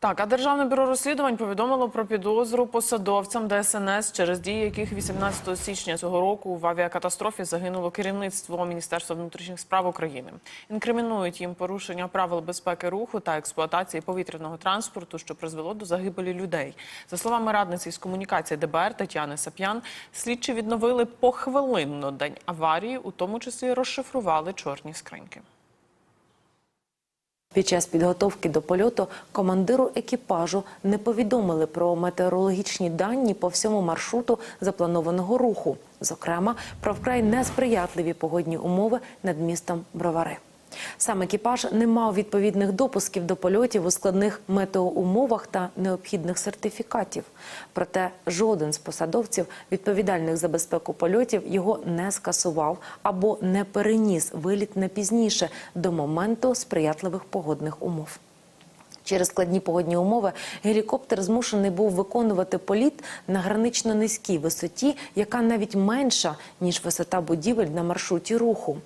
Так, а Державне бюро розслідувань повідомило про підозру посадовцям ДСНС, через дії яких 18 січня цього року в авіакатастрофі загинуло керівництво Міністерства внутрішніх справ України. Інкримінують їм порушення правил безпеки руху та експлуатації повітряного транспорту, що призвело до загибелі людей. За словами радниці з комунікації ДБР Тетяни Сап'ян, слідчі відновили похвилинно день аварії, у тому числі розшифрували чорні скриньки. Під час підготовки до польоту командиру екіпажу не повідомили про метеорологічні дані по всьому маршруту запланованого руху, зокрема про вкрай несприятливі погодні умови над містом Бровари. Сам екіпаж не мав відповідних допусків до польотів у складних метеоумовах та необхідних сертифікатів. Проте жоден з посадовців, відповідальних за безпеку польотів, його не скасував або не переніс виліт не пізніше до моменту сприятливих погодних умов. Через складні погодні умови гелікоптер змушений був виконувати політ на гранично низькій висоті, яка навіть менша ніж висота будівель на маршруті руху.